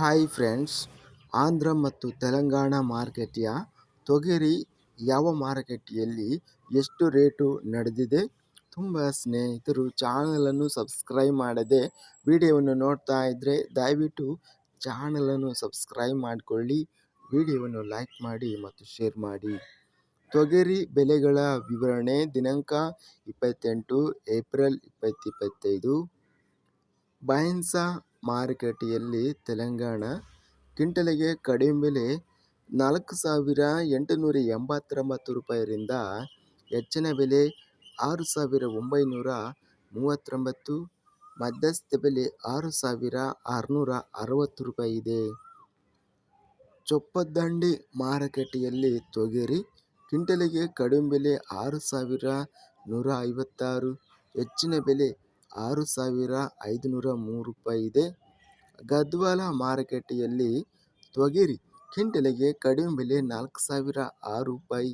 Hi friends Andhra ಮತ್ತು ತೆಲಂಗಾಣ ಮಾರುಕಟ್ಟೆಯ ತೊಗರಿ ಯಾವ ಮಾರುಕಟ್ಟೆಯಲ್ಲಿ ಎಷ್ಟು ರೇಟು ನಡೆದಿದೆ? ತುಂಬ ಸ್ನೇಹಿತರು ಚಾನಲನ್ನು ಸಬ್ಸ್ಕ್ರೈಬ್ ಮಾಡದೆ ವಿಡಿಯೋವನ್ನು ನೋಡ್ತಾ ಇದ್ದರೆ ದಯವಿಟ್ಟು ಚಾನಲನ್ನು ಸಬ್ಸ್ಕ್ರೈಬ್ ಮಾಡಿಕೊಳ್ಳಿ, ವಿಡಿಯೋವನ್ನು ಲೈಕ್ ಮಾಡಿ ಮತ್ತು ಶೇರ್ ಮಾಡಿ. ತೊಗರಿ ಬೆಲೆಗಳ ವಿವರಣೆ ದಿನಾಂಕ ಇಪ್ಪತ್ತೆಂಟು ಏಪ್ರಿಲ್ ಇಪ್ಪತ್ತಿಪ್ಪತ್ತೈದು ಬೈನ್ಸಾ ಮಾರುಕಟ್ಟೆಯಲ್ಲಿ ತೆಲಂಗಾಣ ಬೆಲೆ ನಾಲ್ಕು ಸಾವಿರ ಎಂಟುನೂರ ಎಂಬತ್ತೊಂಬತ್ತು ರೂಪಾಯಿರಿಂದ ಹೆಚ್ಚಿನ ಬೆಲೆ ಆರು ಸಾವಿರ ಒಂಬೈನೂರ ಮೂವತ್ತೊಂಬತ್ತು, ಮಧ್ಯಸ್ಥ ಬೆಲೆ ಆರು ಸಾವಿರ ಆರುನೂರ ಅರವತ್ತು ರೂಪಾಯಿ ಇದೆ. ಚೊಪ್ಪದಂಡಿ ಮಾರುಕಟ್ಟೆಯಲ್ಲಿ ತೊಗರಿ ಕ್ವಿಂಟಲಿಗೆ ಕಡಿಮೆ ಬೆಲೆ ಆರು ಸಾವಿರ ನೂರ ಐವತ್ತಾರು, ಹೆಚ್ಚಿನ ಬೆಲೆ ಆರು ಸಾವಿರ ಐದುನೂರ ಮೂರು ರೂಪಾಯಿ ಇದೆ. ಗದ್ವಾಲ ಮಾರುಕಟ್ಟೆಯಲ್ಲಿ ತೊಗರಿ ಕ್ವಿಂಟಲಿಗೆ ಕಡಿಮೆ ಬೆಲೆ ನಾಲ್ಕು ಸಾವಿರ ಆರು ರೂಪಾಯಿ,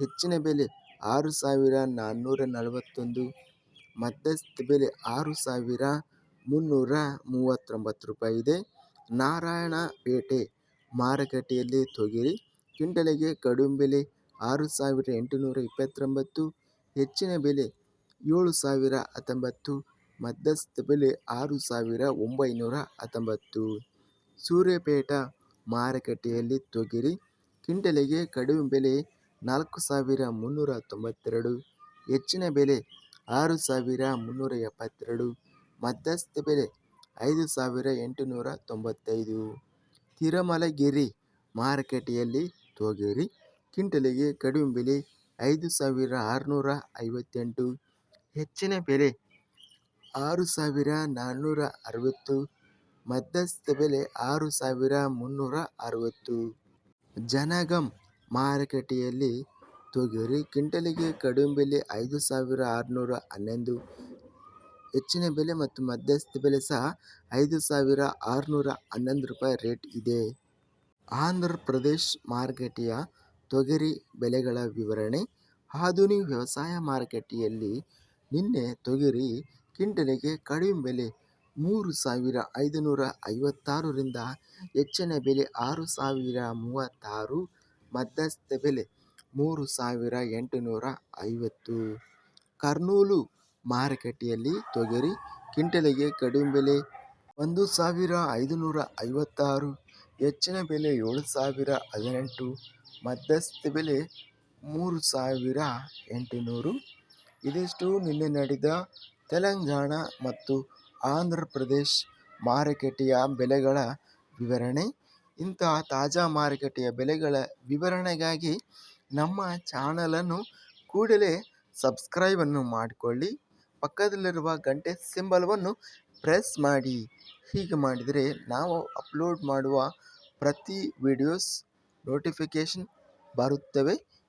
ಹೆಚ್ಚಿನ ಬೆಲೆ ಆರು ಸಾವಿರ ನಾನ್ನೂರ ನಲವತ್ತೊಂದು, ಮಧ್ಯಸ್ಥ ಬೆಲೆ ಆರು ಸಾವಿರ ಮುನ್ನೂರ ಮೂವತ್ತೊಂಬತ್ತು ರೂಪಾಯಿ ಇದೆ. ನಾರಾಯಣಪೇಟೆ ಮಾರುಕಟ್ಟೆಯಲ್ಲಿ ತೊಗರಿ ಕ್ವಿಂಟಲಿಗೆ ಕಡಿಮೆ ಬೆಲೆ ಆರು ಸಾವಿರ ಎಂಟುನೂರ ಇಪ್ಪತ್ತೊಂಬತ್ತು, ಹೆಚ್ಚಿನ ಬೆಲೆ ಏಳು ಸಾವಿರ ಹತ್ತೊಂಬತ್ತು, ಮಧ್ಯಸ್ಥ ಬೆಲೆ ಆರು ಸಾವಿರ ಒಂಬೈನೂರ ಹತ್ತೊಂಬತ್ತು. ಸೂರ್ಯಪೇಟ ಮಾರುಕಟ್ಟೆಯಲ್ಲಿ ತೊಗರಿ ಕ್ವಿಂಟಲಿಗೆ ಕಡಿಮೆ ಬೆಲೆ ನಾಲ್ಕು ಸಾವಿರ ಮುನ್ನೂರ ತೊಂಬತ್ತೆರಡು, ಹೆಚ್ಚಿನ ಬೆಲೆ ಆರು ಸಾವಿರ ಮುನ್ನೂರ ಎಪ್ಪತ್ತೆರಡು, ಮಧ್ಯಸ್ಥ ಬೆಲೆ ಐದು ಸಾವಿರ ಎಂಟುನೂರ ತೊಂಬತ್ತೈದು. ತಿರುಮಲಗಿರಿ ಮಾರುಕಟ್ಟೆಯಲ್ಲಿ ತೊಗರಿ ಕ್ವಿಂಟಲಿಗೆ ಕಡಿಮೆ ಬೆಲೆ ಐದು ಸಾವಿರ ಆರುನೂರ ಐವತ್ತೆಂಟು ಹೆಚ್ಚಿನ ಬೆಲೆ ಆರು ಸಾವಿರ ನಾನ್ನೂರ ಅರವತ್ತು, ಮಧ್ಯಸ್ಥ ಬೆಲೆ ಆರು ಸಾವಿರ ಮುನ್ನೂರ ಅರವತ್ತು. ಜನಗಮ್ ಮಾರುಕಟ್ಟೆಯಲ್ಲಿ ತೊಗರಿ ಕ್ವಿಂಟಲಿಗೆ ಕಡಿಮೆ ಬೆಲೆ ಐದು ಸಾವಿರ ಆರುನೂರ ಹನ್ನೊಂದು, ಹೆಚ್ಚಿನ ಬೆಲೆ ಮತ್ತು ಮಧ್ಯಸ್ಥ ಬೆಲೆ ಸಹ ಐದು ಸಾವಿರ ಆರುನೂರ ಹನ್ನೊಂದು ರೂಪಾಯಿ ರೇಟ್ ಇದೆ. ಆಂಧ್ರ ಪ್ರದೇಶ್ ಮಾರುಕಟ್ಟೆಯ ತೊಗರಿ ಬೆಲೆಗಳ ವಿವರಣೆ. ಆಧುನಿಕ ವ್ಯವಸಾಯ ಮಾರುಕಟ್ಟೆಯಲ್ಲಿ ನಿನ್ನೆ ತೊಗರಿ ಕಿಂಟಲಿಗೆ ಕಡಿಮೆ ಬೆಲೆ ಮೂರು ಸಾವಿರ ಐದುನೂರ ಐವತ್ತಾರರಿಂದ ಹೆಚ್ಚಿನ ಬೆಲೆ ಆರು ಸಾವಿರ ಮೂವತ್ತಾರು ಮಧ್ಯಸ್ಥ ಬೆಲೆ ಮೂರು ಸಾವಿರ ಎಂಟುನೂರ ಐವತ್ತು ಕರ್ನೂಲು ಮಾರುಕಟ್ಟೆಯಲ್ಲಿ ತೊಗರಿ ಕಿಂಟಲಿಗೆ ಕಡಿಮೆ ಬೆಲೆ ಒಂದು ಸಾವಿರ ಐದುನೂರ ಐವತ್ತಾರು ಹೆಚ್ಚಿನ ಬೆಲೆ ಏಳು ಸಾವಿರ ಹದಿನೆಂಟು, ಮಧ್ಯಸ್ಥ ಬೆಲೆ ಮೂರು ಸಾವಿರ ಎಂಟುನೂರು. ಇದಿಷ್ಟು ನಿನ್ನೆ ನಡೆದ ತೆಲಂಗಾಣ ಮತ್ತು ಆಂಧ್ರ ಪ್ರದೇಶ್ ಮಾರುಕಟ್ಟೆಯ ಬೆಲೆಗಳ ವಿವರಣೆ. ಇಂತಹ ತಾಜಾ ಮಾರುಕಟ್ಟೆಯ ಬೆಲೆಗಳ ವಿವರಣೆಗಾಗಿ ನಮ್ಮ ಚಾನಲನ್ನು ಕೂಡಲೇ ಸಬ್ಸ್ಕ್ರೈಬನ್ನು ಮಾಡಿಕೊಳ್ಳಿ. ಪಕ್ಕದಲ್ಲಿರುವ ಗಂಟೆ ಸಿಂಬಲವನ್ನು ಪ್ರೆಸ್ ಮಾಡಿ. ಹೀಗೆ ಮಾಡಿದರೆ ನಾವು ಅಪ್ಲೋಡ್ ಮಾಡುವ ಪ್ರತಿ ವಿಡಿಯೋಸ್ ನೋಟಿಫಿಕೇಷನ್ ಬರುತ್ತವೆ.